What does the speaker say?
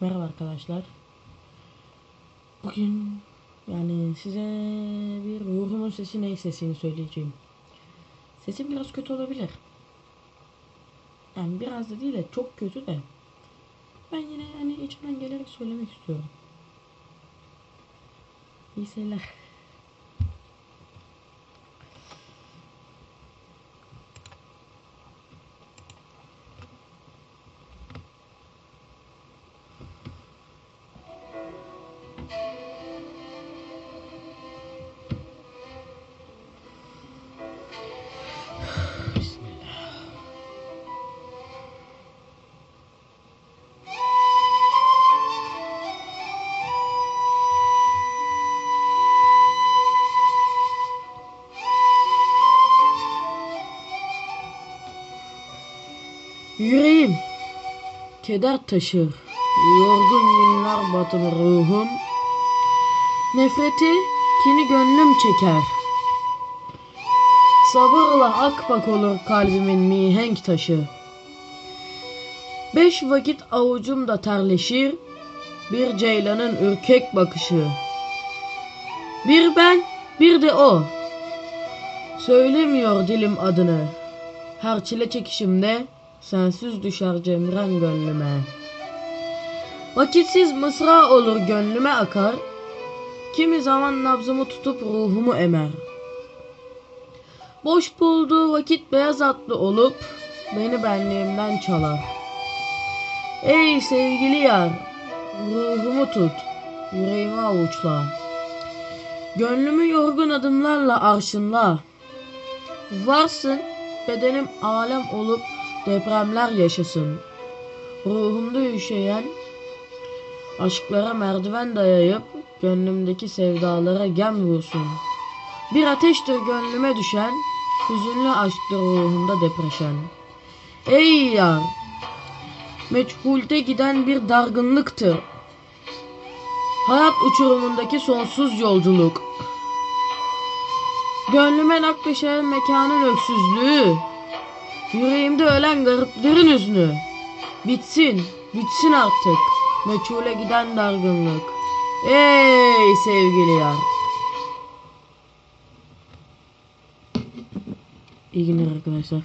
Merhaba arkadaşlar. Bugün yani size bir ruhumun sesi ne sesini söyleyeceğim. Sesim biraz kötü olabilir. Yani biraz da değil de çok kötü de. Ben yine hani içimden gelerek söylemek istiyorum. İyi seyirler. Yüreğim keder taşır. Yorgun günler batır ruhum. Nefreti kini gönlüm çeker. Sabırla akbak olur kalbimin mihenk taşı. Beş vakit avucumda terleşir. Bir ceylanın ürkek bakışı. Bir ben, bir de o. Söylemiyor dilim adını. Her çile çekişimde sensiz düşer cemren gönlüme. Vakitsiz mısra olur gönlüme akar. Kimi zaman nabzımı tutup ruhumu emer. Boş bulduğu vakit beyaz atlı olup beni benliğimden çalar. Ey sevgili yar, ruhumu tut, yüreğimi avuçla. Gönlümü yorgun adımlarla arşınla. Varsın bedenim alem olup depremler yaşasın. Ruhumda üşeyen aşklara merdiven dayayıp gönlümdeki sevdalara gem vursun. Bir ateştir gönlüme düşen, hüzünlü aşktır ruhumda depreşen. Ey yar, meçhulte giden bir dargınlıktır. Hayat uçurumundaki sonsuz yolculuk. Gönlüme nakleşen mekanın öksüzlüğü. Yüreğimde ölen gariplerin hüznü. Bitsin, bitsin artık. Meçhule giden dargınlık. Ey sevgili yar. İyi günler arkadaşlar.